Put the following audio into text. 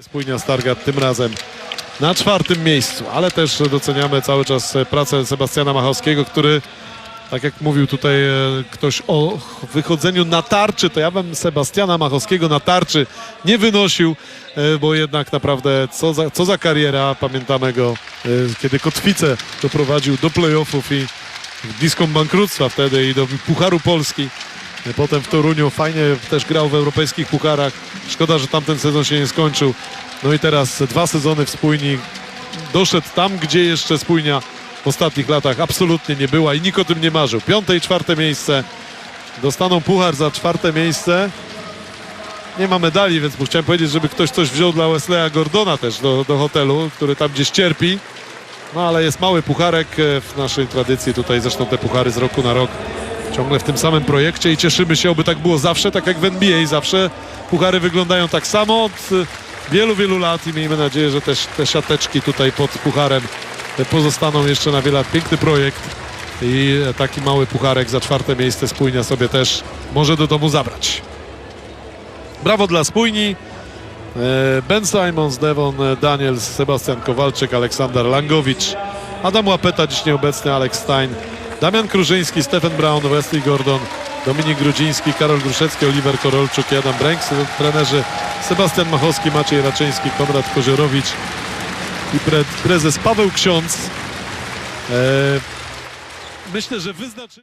Spójnia Stargard tym razem na czwartym miejscu, ale też doceniamy cały czas pracę Sebastiana Machowskiego, który, tak jak mówił tutaj e, ktoś o wychodzeniu na tarczy, to ja bym Sebastiana Machowskiego na tarczy nie wynosił, e, bo jednak naprawdę co za, co za kariera, pamiętamy go, e, kiedy Kotwicę doprowadził do playoffów i bliską bankructwa wtedy i do Pucharu Polski. Potem w Toruniu fajnie też grał w europejskich pucharach. Szkoda, że tamten sezon się nie skończył. No i teraz dwa sezony w spójni. Doszedł tam, gdzie jeszcze spójnia w ostatnich latach absolutnie nie była i nikt o tym nie marzył. Piąte i czwarte miejsce. Dostaną puchar za czwarte miejsce. Nie ma medali, więc chciałem powiedzieć, żeby ktoś coś wziął dla Wesleya Gordona też do, do hotelu, który tam gdzieś cierpi. No ale jest mały pucharek e, w naszej tradycji. Tutaj zresztą te puchary z roku na rok ciągle w tym samym projekcie i cieszymy się, oby tak było zawsze, tak jak w NBA. Zawsze puchary wyglądają tak samo od e, wielu, wielu lat i miejmy nadzieję, że też te siateczki tutaj pod pucharem e, pozostaną jeszcze na wiele lat. Piękny projekt i e, taki mały pucharek za czwarte miejsce spójnia sobie też może do domu zabrać. Brawo dla spójni. Ben Simons, Devon Daniels, Sebastian Kowalczyk, Aleksander Langowicz, Adam Łapeta, dziś nieobecny, Alex Stein, Damian Krużyński, Stephen Brown, Wesley Gordon, Dominik Grudziński, Karol Gruszecki, Oliver Korolczuk Adam Bręks, trenerzy Sebastian Machowski, Maciej Raczyński, Konrad Koziorowicz i pre prezes Paweł Ksiądz. E, myślę, że wyznaczy...